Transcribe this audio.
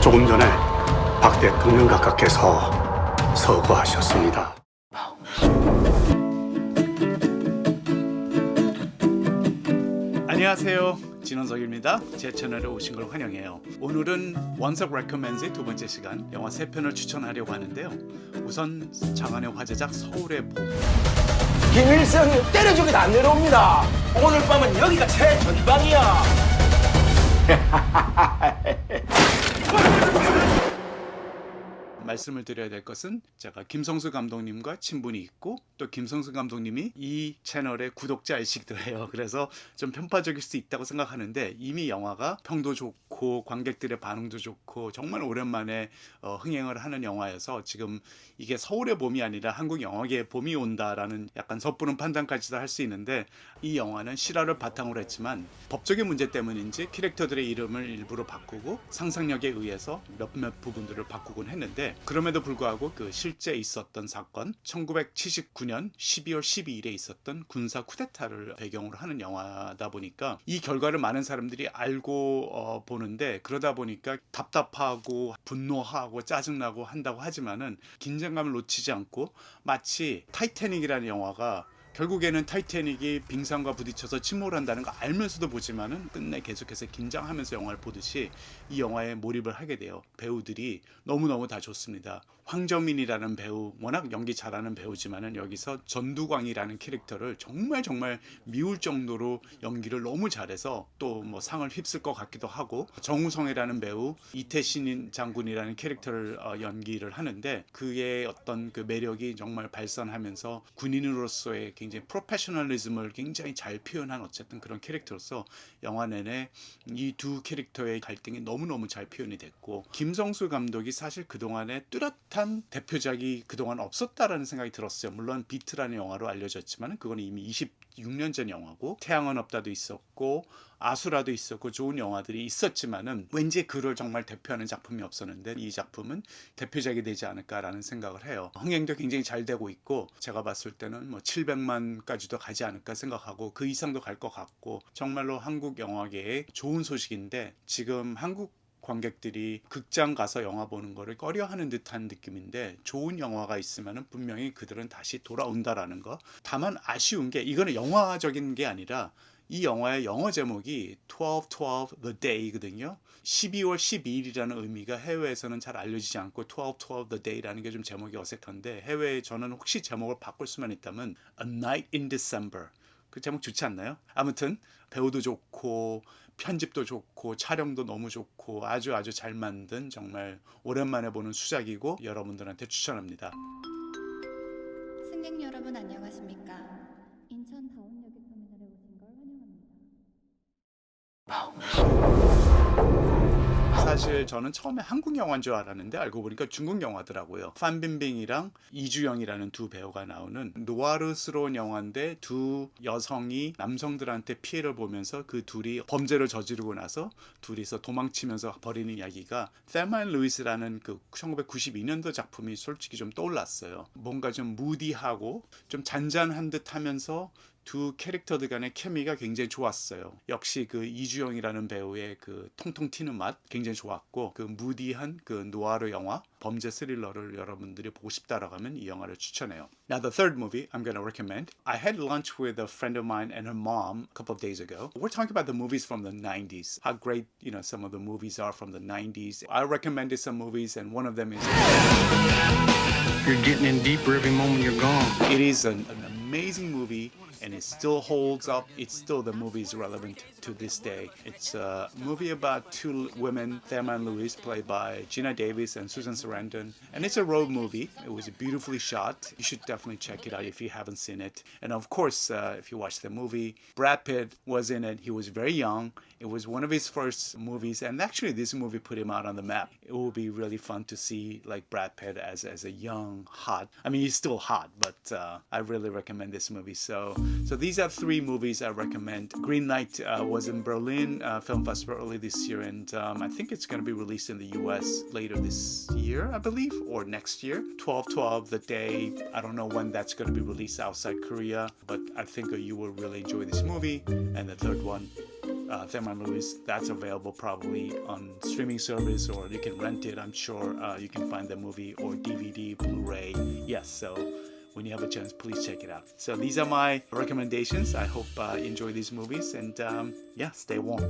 조금 전에 박 대통령 각하께서 서거하셨습니다. 안녕하세요. 진원석입니다. 제 채널에 오신 걸 환영해요. 오늘은 원석 레커멘즈의 두 번째 시간 영화 세 편을 추천하려고 하는데요. 우선 장안의 화제작 서울의 봄. 김일성이 때려주기도 안 내려옵니다. 오늘 밤은 여기가 최전방이야. 말씀을 드려야 될 것은 제가 김성수 감독님과 친분이 있고 또 김성수 감독님이 이 채널의 구독자이시기도 해요. 그래서 좀 편파적일 수 있다고 생각하는데 이미 영화가 평도 좋고 관객들의 반응도 좋고 정말 오랜만에 어, 흥행을 하는 영화여서 지금 이게 서울의 봄이 아니라 한국 영화계의 봄이 온다라는 약간 섣부른 판단까지도 할 수 있는데 이 영화는 실화를 바탕으로 했지만 법적인 문제 때문인지 캐릭터들의 이름을 일부러 바꾸고 상상력에 의해서 몇몇 부분들을 바꾸곤 했는데 그럼에도 불구하고 그 실제 있었던 사건 1979년 12월 12일에 있었던 군사 쿠데타를 배경으로 하는 영화다 보니까 이 결과를 많은 사람들이 알고 어, 보는데 그러다 보니까 답답하고 분노하고 짜증나고 한다고 하지만은 긴장감을 놓치지 않고 마치 타이타닉이라는 영화가 결국에는 타이타닉이 빙산과 부딪혀서 침몰한다는 거 알면서도 보지만은 끝내 계속해서 긴장하면서 영화를 보듯이 이 영화에 몰입을 하게 돼요. 배우들이 너무너무 다 좋습니다. 황정민이라는 배우 워낙 연기 잘하는 배우지만은 여기서 전두광이라는 캐릭터를 정말 정말 미울 정도로 연기를 너무 잘해서 또 뭐 상을 휩쓸 것 같기도 하고 정우성이라는 배우 이태신 장군이라는 캐릭터를 어, 연기를 하는데 그의 어떤 그 매력이 정말 발산하면서 군인으로서의 굉장히 프로페셔널리즘을 굉장히 잘 표현한 어쨌든 그런 캐릭터로서 영화 내내 이 두 캐릭터의 갈등이 너무너무 잘 표현이 됐고 김성수 감독이 사실 그동안에 뚜렷한 대표작이 그동안 없었다라는 생각이 들었어요. 물론 비트라는 영화로 알려졌지만 그건 이미 26년 전 영화고 태양은 없다도 있었고 아수라도 있었고 좋은 영화들이 있었지만은 왠지 그를 정말 대표하는 작품이 없었는데 이 작품은 대표작이 되지 않을까라는 생각을 해요. 흥행도 굉장히 잘 되고 있고 제가 봤을 때는 뭐 700만까지도 가지 않을까 생각하고 그 이상도 갈 것 같고 정말로 한국 영화계의 좋은 소식인데 지금 한국 관객들이 극장 가서 영화 보는 거를 꺼려하는 듯한 느낌인데 좋은 영화가 있으면은 분명히 그들은 다시 돌아온다라는 거. 다만 아쉬운 게 이거는 영화적인 게 아니라 이 영화의 영어 제목이 1212 The Day거든요. 12월 12일이라는 의미가 해외에서는 잘 알려지지 않고 1212 The Day라는 게 좀 제목이 어색한데 해외에 저는 혹시 제목을 바꿀 수만 있다면 A Night in December 그 제목 좋지 않나요? 아무튼 배우도 좋고 편집도 좋고 촬영도 너무 좋고 아주 아주 잘 만든 정말 오랜만에 보는 수작이고 여러분들한테 추천합니다. 승객 여러분 안녕하십니까? 인천 다운역에 터미널에 오신 걸 환영합니다. 사실 저는 처음에 한국 영화인 줄 알았는데 알고 보니까 중국 영화더라고요. 판빈빙이랑 이주영이라는 두 배우가 나오는 노아르스러운 영화인데 두 여성이 남성들한테 피해를 보면서 그 둘이 범죄를 저지르고 나서 둘이서 도망치면서 벌이는 이야기가 앤 루이스라는 그 1992년도 작품이 솔직히 좀 떠올랐어요. 뭔가 좀 무디하고 좀 잔잔한 듯 하면서 두 캐릭터들 간의 케미가 굉장히 좋았어요. 역시 그 이주영이라는 배우의 그 통통 튀는 맛 굉장히 좋았고 그 무디한 그 노아르 영화 범죄 스릴러를 여러분들이 보고 싶다라고 하면 이 영화를 추천해요. Now the third movie I'm going to recommend. I had lunch with a friend of mine and her mom a couple of days ago. We're talking about the movies from the 90s. How great, you know, some of the movies are from the 90s. I recommended some movies and one of them is You're getting in deeper every moment you're gone. It is an, an amazing movie and it still holds up. It's still the movie is relevant to this day. It's a movie about two women, Thelma and Louise, played by Gina Davis and Susan Sarandon. And it's a road movie. It was beautifully shot. You should definitely check it out if you haven't seen it. And of course, uh, if you watch the movie, Brad Pitt was in it. He was very young. It was one of his first movies, and actually, this movie put him out on the map. It will be really fun to see like Brad Pitt as as a young, hot. I mean, he's still hot, but uh, I really recommend this movie. So, so these are three movies I recommend. Green Knight uh, was in Berlin uh, Film Festival early this year, and um, I think it's going to be released in the U.S. later this year, I believe, or next year. 1212, the day. I don't know when that's going to be released outside Korea, but I think you will really enjoy this movie. And the third one, uh, Thelma Louise. That's available probably on streaming service or you can rent it. I'm sure uh, you can find the movie or DVD, Blu-ray. Yes, so when you have a chance, please check it out. So these are my recommendations. I hope uh, you enjoy these movies and um, yeah, stay warm.